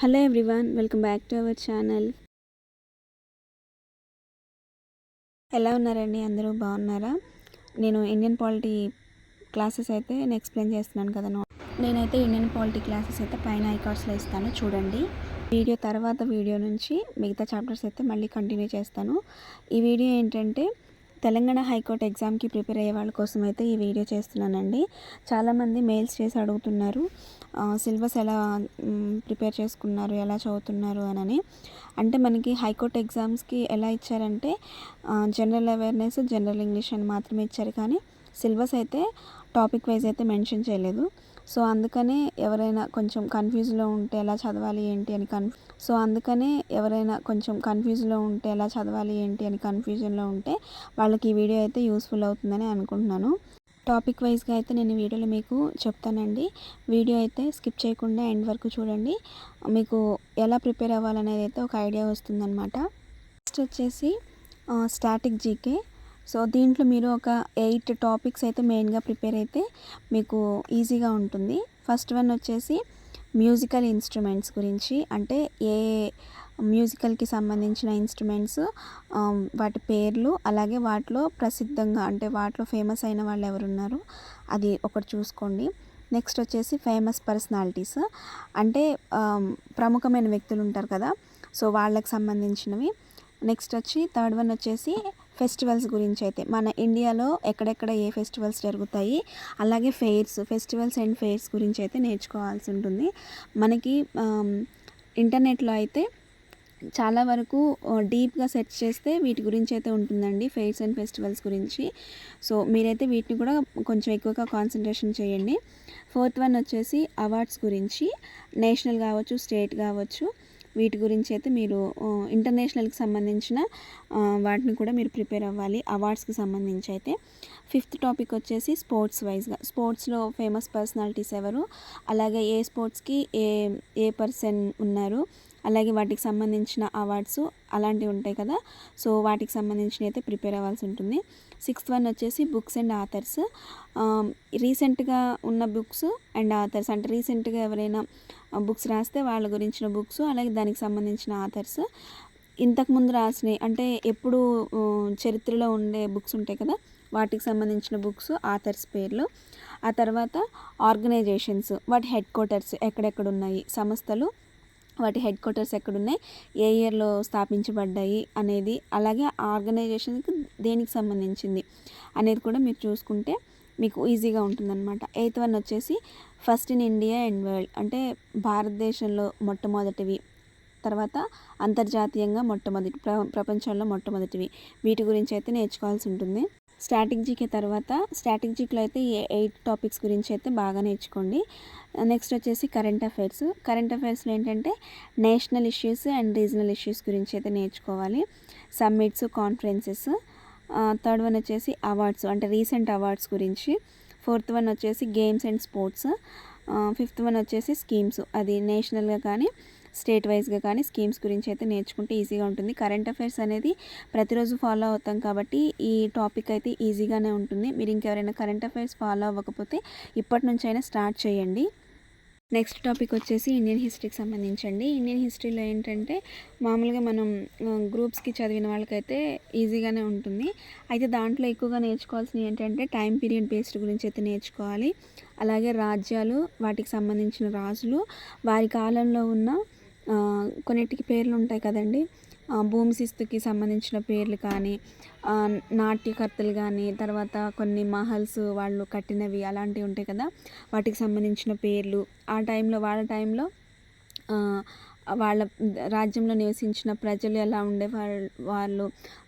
Hello everyone welcome back to our channel ఎలా ఉన్నారండి? అందరూ బాగున్నారా? నేను ఇండియన్ పాలిటీ క్లాసెస్ అయితే నేను ఎక్స్ప్లెయిన్ చేస్తున్నాను కదా నేనైతే ఇండియన్ పాలిటీ క్లాసెస్ అయితే పైన ఐకార్డ్స్లో ఇస్తాను చూడండి. వీడియో తర్వాత వీడియో నుంచి మిగతా చాప్టర్స్ అయితే మళ్ళీ కంటిన్యూ చేస్తాను. ఈ వీడియో ఏంటంటే తెలంగాణ హైకోర్టు ఎగ్జామ్కి ప్రిపేర్ అయ్యే వాళ్ళ కోసం అయితే ఈ వీడియో చేస్తున్నానండి. చాలామంది మెయిల్స్ చేసి అడుగుతున్నారు సిలబస్ ఎలా ప్రిపేర్ చేసుకున్నారు ఎలా చదువుతున్నారు అని అంటే మనకి హైకోర్టు ఎగ్జామ్స్కి ఎలా ఇచ్చారంటే జనరల్ అవేర్నెస్ జనరల్ ఇంగ్లీష్ అని మాత్రమే ఇచ్చారు కానీ సిలబస్ అయితే టాపిక్ వైజ్ అయితే మెన్షన్ చేయలేదు. సో అందుకనే ఎవరైనా కొంచెం కన్ఫ్యూజ్లో ఉంటే ఎలా చదవాలి ఏంటి అని కన్ సో అందుకనే ఎవరైనా కొంచెం కన్ఫ్యూజ్లో ఉంటే ఎలా చదవాలి ఏంటి అని కన్ఫ్యూజన్లో ఉంటే వాళ్ళకి ఈ వీడియో అయితే యూస్ఫుల్ అవుతుందని అనుకుంటున్నాను. టాపిక్ వైజ్గా అయితే నేను వీడియోలు వీడియోలో మీకు చెప్తానండి. వీడియో అయితే స్కిప్ చేయకుండా ఎండ్ వరకు చూడండి. మీకు ఎలా ప్రిపేర్ అవ్వాలనేది అయితే ఒక ఐడియా వస్తుందన్నమాట. నెక్స్ట్ వచ్చేసి స్టాటిక్ జీకే సో దీంట్లో మీరు ఒక ఎయిట్ టాపిక్స్ అయితే మెయిన్గా ప్రిపేర్ అయితే మీకు ఈజీగా ఉంటుంది. ఫస్ట్ వన్ వచ్చేసి మ్యూజికల్ ఇన్స్ట్రుమెంట్స్ గురించి. అంటే ఏ మ్యూజికల్కి సంబంధించిన ఇన్స్ట్రుమెంట్స్ వాటి పేర్లు అలాగే వాటిలో ప్రసిద్ధంగా అంటే వాటిలో ఫేమస్ అయిన వాళ్ళు ఎవరున్నారు అది ఒకటి చూసుకోండి. నెక్స్ట్ వచ్చేసి ఫేమస్ పర్సనాలిటీస్. అంటే ప్రముఖమైన వ్యక్తులు ఉంటారు కదా సో వాళ్ళకి సంబంధించినవి. నెక్స్ట్ వచ్చి థర్డ్ వన్ వచ్చేసి ఫెస్టివల్స్ గురించి అయితే మన ఇండియాలో ఎక్కడెక్కడ ఏ ఫెస్టివల్స్ జరుగుతాయి అలాగే ఫెయిర్స్ ఫెస్టివల్స్ అండ్ ఫెయిర్స్ గురించి అయితే నేర్చుకోవాల్సి ఉంటుంది మనకి ఇంటర్నెట్లో అయితే చాలా వరకు డీప్గా సెర్చ్ చేస్తే వీటి గురించి అయితే ఉంటుందండి ఫెయిర్స్ అండ్ ఫెస్టివల్స్ గురించి. సో మీరైతే వీటిని కూడా కొంచెం ఎక్కువగా కాన్సన్ట్రేషన్ చేయండి. ఫోర్త్ వన్ వచ్చేసి అవార్డ్స్ గురించి నేషనల్ కావచ్చు స్టేట్ కావచ్చు. వీటి గురించి అయితే మీరు ఇంటర్నేషనల్కి సంబంధించిన వాటిని కూడా మీరు ప్రిపేర్ అవ్వాలి. అవార్డ్స్కి సంబంధించి అయితే. ఫిఫ్త్ టాపిక్ వచ్చేసి స్పోర్ట్స్ వైజ్గా స్పోర్ట్స్లో ఫేమస్ పర్సనాలిటీస్ ఎవరు? అలాగే ఏ స్పోర్ట్స్కి ఏ ఏ పర్సన్ ఉన్నారు? అలాగే వాటికి సంబంధించిన అవార్డ్స్ అలాంటివి ఉంటాయి కదా. సో వాటికి సంబంధించిన అయితే ప్రిపేర్ అవ్వాల్సి ఉంటుంది. సిక్స్త్ వన్ వచ్చేసి బుక్స్ అండ్ ఆథర్స్. రీసెంట్గా ఉన్న బుక్స్ అండ్ ఆథర్స్. అంటే రీసెంట్గా ఎవరైనా బుక్స్ రాస్తే వాళ్ళ గురించిన బుక్స్ అలాగే దానికి సంబంధించిన ఆథర్స్. ఇంతకుముందు రాసినవి అంటే ఎప్పుడు చరిత్రలో ఉండే బుక్స్ ఉంటాయి కదా. వాటికి సంబంధించిన బుక్స్ ఆథర్స్ పేర్లు. ఆ తర్వాత ఆర్గనైజేషన్స్ వాటి హెడ్ క్వార్టర్స్ ఎక్కడెక్కడ ఉన్నాయి సంస్థలు వాటి హెడ్ క్వార్టర్స్ ఎక్కడున్నాయి ఏ ఇయర్లో స్థాపించబడ్డాయి అనేది అలాగే ఆర్గనైజేషన్కి దేనికి సంబంధించింది అనేది కూడా మీరు చూసుకుంటే మీకు ఈజీగా ఉంటుందన్నమాట. ఎయిత్ వన్ వచ్చేసి first in India and world అంటే భారతదేశంలో మొట్టమొదటివి తర్వాత అంతర్జాతీయంగా మొట్టమొదటి ప్ర ప్రపంచంలో మొట్టమొదటివి. వీటి గురించి అయితే నేర్చుకోవాల్సి ఉంటుంది. స్ట్రాటజీకి తర్వాత స్ట్రాటజీలో అయితే ఈ ఎయిట్ టాపిక్స్ గురించి అయితే బాగా నేర్చుకోండి. నెక్స్ట్ వచ్చేసి కరెంట్ అఫైర్స్. కరెంట్ అఫైర్స్లో ఏంటంటే national issues and regional issues గురించి అయితే నేర్చుకోవాలి. Summits conferences. థర్డ్ వన్ వచ్చేసి అవార్డ్స్ అంటే రీసెంట్ అవార్డ్స్ గురించి. ఫోర్త్ వన్ వచ్చేసి games and sports. Fifth one వచ్చేసి స్కీమ్స్. అది నేషనల్గా కానీ స్టేట్ వైజ్గా కానీ స్కీమ్స్ గురించి అయితే నేర్చుకుంటే ఈజీగా ఉంటుంది. కరెంట్ అఫైర్స్ అనేది ప్రతిరోజు ఫాలో అవుతాం కాబట్టి ఈ టాపిక్ అయితే ఈజీగానే ఉంటుంది. మీరు ఇంకెవరైనా కరెంట్ అఫైర్స్ ఫాలో అవ్వకపోతే ఇప్పటి నుంచి అయినా స్టార్ట్ చేయండి. నెక్స్ట్ టాపిక్ వచ్చేసి ఇండియన్ హిస్టరీకి సంబంధించండి. ఇండియన్ హిస్టరీలో ఏంటంటే మామూలుగా మనం గ్రూప్స్కి చదివిన వాళ్ళకైతే ఈజీగానే ఉంటుంది. అయితే దాంట్లో ఎక్కువగా నేర్చుకోవాల్సినవి ఏంటంటే టైం పీరియడ్ బేస్డ్ గురించి అయితే నేర్చుకోవాలి. అలాగే రాజ్యాలు వాటికి సంబంధించిన రాజులు వారి కాలంలో ఉన్న కొన్నిటికి పేర్లు ఉంటాయి కదండి భూమి శిస్తుకి సంబంధించిన పేర్లు కానీ నాట్యకర్తలు కానీ తర్వాత కొన్ని మహల్స్ వాళ్ళు కట్టినవి అలాంటివి ఉంటాయి కదా. వాటికి సంబంధించిన పేర్లు. ఆ టైంలో వాళ్ళ టైంలో వాళ్ళ రాజ్యంలో నివసించిన ప్రజలు ఎలా ఉండే వాళ్ళు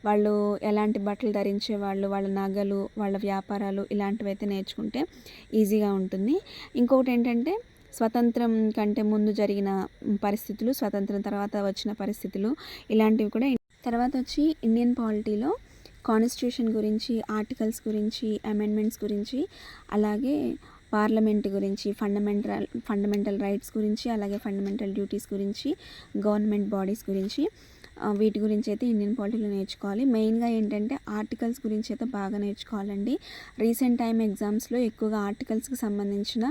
వాళ్ళు ఎలాంటి బట్టలు ధరించే వాళ్ళు వాళ్ళ నగలు వాళ్ళ వ్యాపారాలు ఇలాంటివి అయితే నేర్చుకుంటే ఈజీగా ఉంటుంది. ఇంకొకటి ఏంటంటే స్వతంత్రం కంటే ముందు జరిగిన పరిస్థితులు స్వతంత్రం తర్వాత వచ్చిన పరిస్థితులు ఇలాంటివి కూడా తర్వాత వచ్చి ఇండియన్ పాలిటీలో కాన్స్టిట్యూషన్ గురించి ఆర్టికల్స్ గురించి అమెండ్మెంట్స్ గురించి అలాగే పార్లమెంట్ గురించి ఫండమెంటల్ ఫండమెంటల్ రైట్స్ గురించి అలాగే ఫండమెంటల్ డ్యూటీస్ గురించి గవర్నమెంట్ బాడీస్ గురించి వీటి గురించి అయితే ఇండియన్ పాలిటీలో నేర్చుకోవాలి. మెయిన్గా ఏంటంటే ఆర్టికల్స్ గురించి అయితే బాగా నేర్చుకోవాలండి. రీసెంట్ టైం ఎగ్జామ్స్లో ఎక్కువగా ఆర్టికల్స్కి సంబంధించిన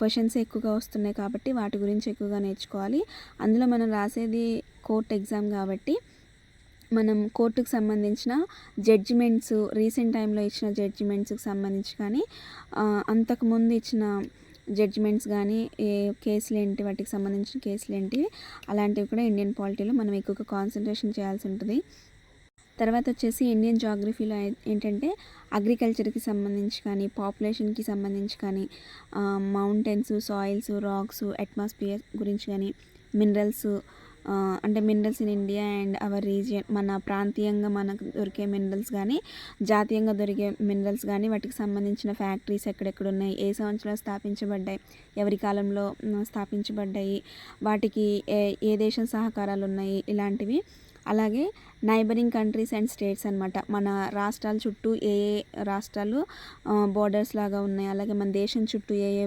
క్వశ్చన్స్ ఎక్కువగా వస్తున్నాయి కాబట్టి వాటి గురించి ఎక్కువగా నేర్చుకోవాలి. అందులో మనం రాసేది కోర్ట్ ఎగ్జామ్ కాబట్టి మనం కోర్టుకు సంబంధించిన జడ్జిమెంట్స్ రీసెంట్ టైంలో ఇచ్చిన జడ్జిమెంట్స్కి సంబంధించి కానీ అంతకుముందు ఇచ్చిన జడ్జిమెంట్స్ కానీ ఏ కేసులు ఏంటి వాటికి సంబంధించిన కేసులు ఏంటి అలాంటివి కూడా ఇండియన్ పాలిటీలో మనం ఎక్కువగా కాన్సన్ట్రేషన్ చేయాల్సి ఉంటుంది. తర్వాత వచ్చేసి ఇండియన్ జాగ్రఫీలో ఏంటంటే అగ్రికల్చర్కి సంబంధించి కానీ పాపులేషన్కి సంబంధించి కానీ మౌంటైన్స్ సాయిల్స్ రాక్స్ అట్మాస్ఫియర్ గురించి కానీ మినరల్స్ అంటే minerals in India and our region మన ప్రాంతీయంగా మనకు దొరికే మినరల్స్ కానీ జాతీయంగా దొరికే మినరల్స్ కానీ వాటికి సంబంధించిన ఫ్యాక్టరీస్ ఎక్కడెక్కడ ఉన్నాయి ఏ సంవత్సరంలో స్థాపించబడ్డాయి ఎవరి కాలంలో స్థాపించబడ్డాయి వాటికి ఏ ఏ దేశం సహకారాలు ఉన్నాయి ఇలాంటివి అలాగే నైబరింగ్ కంట్రీస్ అండ్ స్టేట్స్ అనమాట మన రాష్ట్రాల చుట్టూ ఏ ఏ రాష్ట్రాలు బోర్డర్స్ లాగా ఉన్నాయి. అలాగే మన దేశం చుట్టూ ఏ ఏ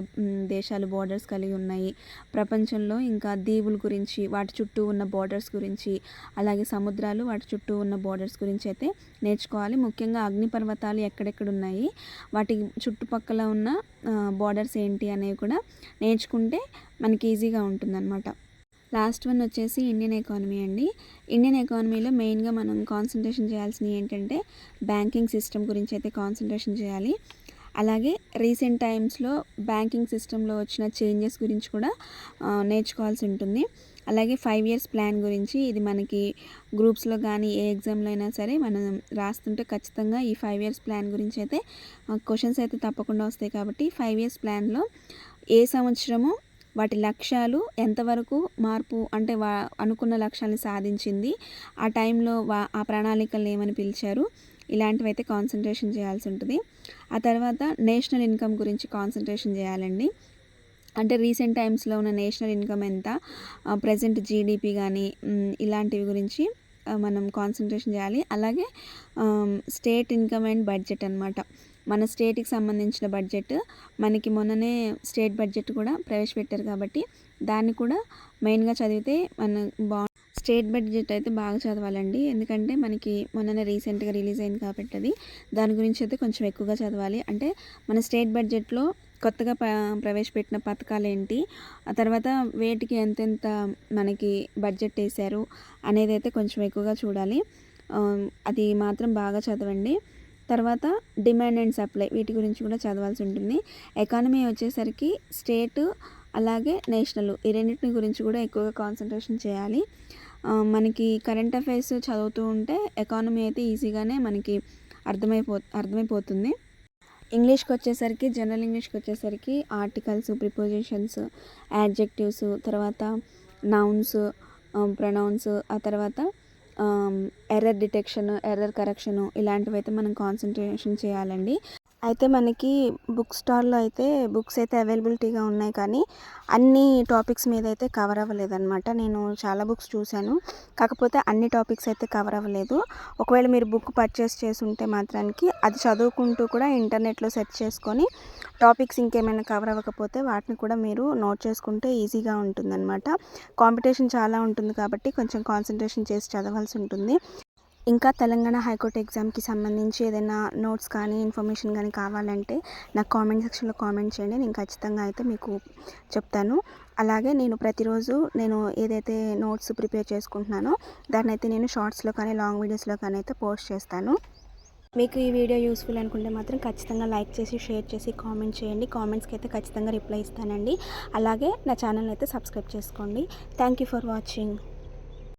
దేశాలు బోర్డర్స్ కలిగి ఉన్నాయి. ప్రపంచంలో ఇంకా దీవుల గురించి వాటి చుట్టూ ఉన్న బోర్డర్స్ గురించి అలాగే సముద్రాలు వాటి చుట్టూ ఉన్న బోర్డర్స్ గురించి అయితే నేర్చుకోవాలి. ముఖ్యంగా అగ్నిపర్వతాలు ఎక్కడెక్కడ ఉన్నాయి వాటి చుట్టుపక్కల ఉన్న బోర్డర్స్ ఏంటి అనేవి కూడా నేర్చుకుంటే మనకి ఈజీగా ఉంటుందన్నమాట. లాస్ట్ వన్ వచ్చేసి ఇండియన్ ఎకానమీ అండి. ఇండియన్ ఎకానమీలో మెయిన్గా మనం కాన్సన్ట్రేషన్ చేయాల్సినవి ఏంటంటే బ్యాంకింగ్ సిస్టమ్ గురించి అయితే కాన్సన్ట్రేషన్ చేయాలి. అలాగే రీసెంట్ టైమ్స్లో బ్యాంకింగ్ సిస్టంలో వచ్చిన చేంజెస్ గురించి కూడా నేర్చుకోవాల్సి ఉంటుంది. అలాగే ఫైవ్ ఇయర్స్ ప్లాన్ గురించి ఇది మనకి గ్రూప్స్లో కానీ ఏ ఎగ్జామ్లో అయినా సరే మనం రాస్తుంటే ఖచ్చితంగా ఈ ఫైవ్ ఇయర్స్ ప్లాన్ గురించి అయితే క్వశ్చన్స్ అయితే తప్పకుండా వస్తాయి కాబట్టి ఫైవ్ ఇయర్స్ ప్లాన్లో ఏ సంవత్సరము వాటి లక్ష్యాలు ఎంతవరకు మార్పు అంటే వా అనుకున్న లక్ష్యాలను సాధించింది. ఆ టైంలో వా ఆ ప్రణాళికలు ఏమని పిలిచారు? ఇలాంటివి అయితే కాన్సన్ట్రేషన్ చేయాల్సి ఉంటుంది. ఆ తర్వాత నేషనల్ ఇన్కమ్ గురించి కాన్సన్ట్రేషన్ చేయాలండి. అంటే రీసెంట్ టైమ్స్లో ఉన్న నేషనల్ ఇన్కమ్ ఎంత? ప్రజెంట్ జీడిపి కానీ ఇలాంటివి గురించి మనం కాన్సన్ట్రేషన్ చేయాలి. అలాగే స్టేట్ ఇన్కమ్ అండ్ బడ్జెట్ అన్నమాట. మన స్టేట్కి సంబంధించిన బడ్జెట్ మనకి మొన్ననే స్టేట్ బడ్జెట్ కూడా ప్రవేశపెట్టారు కాబట్టి దాన్ని కూడా మెయిన్గా చదివితే మన బా స్టేట్ బడ్జెట్ అయితే బాగా చదవాలండి. ఎందుకంటే మనకి మొన్ననే రీసెంట్గా రిలీజ్ అయింది కాబట్టి అది. దాని గురించి అయితే కొంచెం ఎక్కువగా చదవాలి. అంటే మన స్టేట్ బడ్జెట్లో కొత్తగా ప ప్రవేశపెట్టిన పథకాలు ఏంటి? ఆ తర్వాత వేటికి ఎంతెంత మనకి బడ్జెట్ వేశారు అనేది అయితే కొంచెం ఎక్కువగా చూడాలి. అది మాత్రం బాగా చదవండి. తర్వాత డిమాండ్ అండ్ సప్లై వీటి గురించి కూడా చదవాల్సి ఉంటుంది. ఎకానమీ వచ్చేసరికి స్టేట్ అలాగే నేషనల్ ఈ రెండింటిని గురించి కూడా ఎక్కువగా కాన్సన్ట్రేషన్ చేయాలి. మనకి కరెంట్ అఫైర్స్ చదువుతూ ఉంటే ఎకానమీ అయితే ఈజీగానే మనకి అర్థమైపో అర్థమైపోతుంది. ఇంగ్లీష్కి వచ్చేసరికి జనరల్ ఇంగ్లీష్కి వచ్చేసరికి ఆర్టికల్స్ ప్రిపోజిషన్స్ యాడ్జెక్టివ్స్ తర్వాత నౌన్స్ ప్రొనౌన్స్ ఆ తర్వాత ఎర్రర్ డిటెక్షన్ ఎర్రర్ కరెక్షన్ ఇలాంటివి అయితే మనం కాన్సన్ట్రేషన్ చేయాలండి. అయితే మనకి బుక్ స్టాల్లో అయితే బుక్స్ అయితే అవైలబిలిటీగా ఉన్నాయి కానీ అన్ని టాపిక్స్ మీద అయితే కవర్ అవ్వలేదన్నమాట. నేను చాలా బుక్స్ చూశాను. కాకపోతే అన్ని టాపిక్స్ అయితే కవర్ అవ్వలేదు. ఒకవేళ మీరు బుక్ పర్చేస్ చేసి ఉంటే మాత్రానికి అది చదువుకుంటూ కూడా ఇంటర్నెట్లో సెర్చ్ చేసుకొని టాపిక్స్ ఇంకేమైనా కవర్ అవ్వకపోతే వాటిని కూడా మీరు నోట్ చేసుకుంటే ఈజీగా ఉంటుందన్నమాట. కాంపిటీషన్ చాలా ఉంటుంది కాబట్టి కొంచెం కాన్సన్ట్రేషన్ చేసి చదవాల్సి ఉంటుంది. ఇంకా తెలంగాణ హైకోర్టు ఎగ్జామ్కి సంబంధించి ఏదైనా నోట్స్ కానీ ఇన్ఫర్మేషన్ కానీ కావాలంటే నాకు కామెంట్ సెక్షన్లో కామెంట్ చేయండి. నేను ఖచ్చితంగా అయితే మీకు చెప్తాను. అలాగే నేను ప్రతిరోజు నేను ఏదైతే నోట్స్ ప్రిపేర్ చేసుకుంటున్నానో దాన్ని అయితే నేను షార్ట్స్లో కానీ లాంగ్ వీడియోస్లో కానీ అయితే పోస్ట్ చేస్తాను. మీకు ఈ వీడియో యూస్ఫుల్ అనుకుంటే మాత్రం ఖచ్చితంగా లైక్ చేసి షేర్ చేసి కామెంట్ చేయండి. కామెంట్స్కి అయితే ఖచ్చితంగా రిప్లై ఇస్తానండి. అలాగే నా ఛానల్ అయితే సబ్స్క్రైబ్ చేసుకోండి. Thank you for watching.